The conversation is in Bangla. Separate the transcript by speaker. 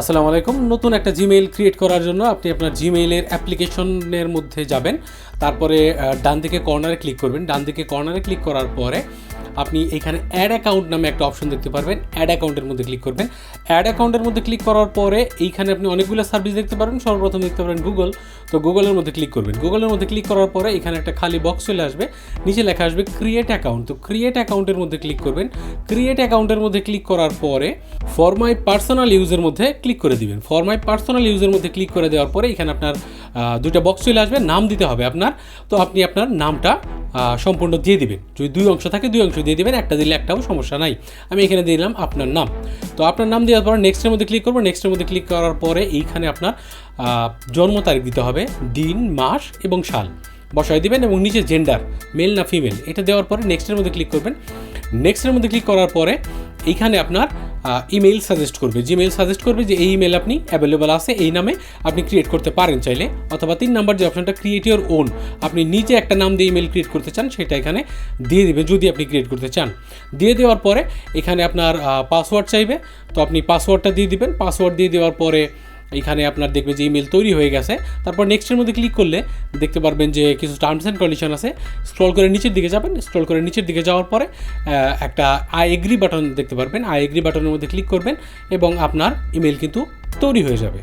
Speaker 1: আসসালামু আলাইকুম। নতুন একটা জিমেইল ক্রিয়েট করার জন্য আপনি আপনার জিমেইলের অ্যাপ্লিকেশনের মধ্যে যাবেন। তারপরে ডান দিকে কর্নারে ক্লিক করবেন। ডান দিকে কর্নারে ক্লিক করার পরে আপনি এখানে অ্যাড অ্যাকাউন্ট নামে একটা অপশন দেখতে পারবেন। অ্যাড অ্যাকাউন্টের মধ্যে ক্লিক করবেন। অ্যাড অ্যাকাউন্টের মধ্যে ক্লিক করার পরে এইখানে আপনি অনেকগুলো সার্ভিস দেখতে পারবেন সর্বপ্রথম দেখতে পারেন গুগল তো গুগলের মধ্যে ক্লিক করবেন। গুগলের মধ্যে ক্লিক করার পরে এখানে একটা খালি বক্স চলে আসবে। নিচে লেখা আসবে ক্রিয়েট অ্যাকাউন্ট তো ক্রিয়েট অ্যাকাউন্টের মধ্যে ক্লিক করবেন। ক্রিয়েট অ্যাকাউন্টের মধ্যে ক্লিক করার পরে ফর মাই পার্সোনাল ইউজের মধ্যে ক্লিক করে দিবেন। ফর মাই পার্সোনাল ইউজের মধ্যে ক্লিক করে দেওয়ার পরে এখানে আপনার দুইটা বক্স চলে আসবে। নাম দিতে হবে আপনার। তো আপনি আপনার নামটা সম্পূর্ণ দিয়ে দিবেন। যদি দুই অংশ থাকে, দুই অংশ দিয়ে দিবেন, একটা দিলে একটাও সমস্যা নাই। আমি এখানে দিলাম আপনার নাম। তো আপনার নাম দেওয়ার পর নেক্সটের মধ্যে ক্লিক করব। নেক্সটের মধ্যে ক্লিক করার পরে এইখানে আপনার জন্ম তারিখ দিতে হবে, দিন, মাস এবং সাল। বসায় দিবেন এবং নিচে জেন্ডার মেল না ফিমেল এটা দেওয়ার পরে নেক্সটের মধ্যে ক্লিক করবেন। নেক্সটের মধ্যে ক্লিক করার পরে এইখানে আপনার ইমেল সাজেস্ট করবে। জিমেল সাজেস্ট করবে যে এই ইমেল আপনি অ্যাভেলেবেল আছে, এই নামে আপনি ক্রিয়েট করতে পারেন চাইলে। অথবা তিন নাম্বার যে অপশনটা ক্রিয়েট ইউর ওন আপনি নিজে একটা নাম দিয়ে ইমেল ক্রিয়েট করতে চান, সেটা এখানে দিয়ে দেবে, যদি আপনি ক্রিয়েট করতে চান। দিয়ে দেওয়ার পরে এখানে আপনার পাসওয়ার্ড চাইবে। তো আপনি পাসওয়ার্ডটা দিয়ে দিবেন। পাসওয়ার্ড দিয়ে দেওয়ার পরে এইখানে আপনার দেখবে যে ইমেল তৈরি হয়ে গেছে। তারপর নেক্সটের মধ্যে ক্লিক করলে দেখতে পারবেন যে কিছু টার্মস অ্যান্ড কন্ডিশন আছে। স্ক্রল করে নিচের দিকে যাবেন। স্ক্রল করে নিচের দিকে যাওয়ার পরে একটা আই এগ্রি বাটন দেখতে পারবেন। আই এগ্রি বাটনের মধ্যে ক্লিক করবেন এবং আপনার ইমেল কিন্তু তৈরি হয়ে যাবে।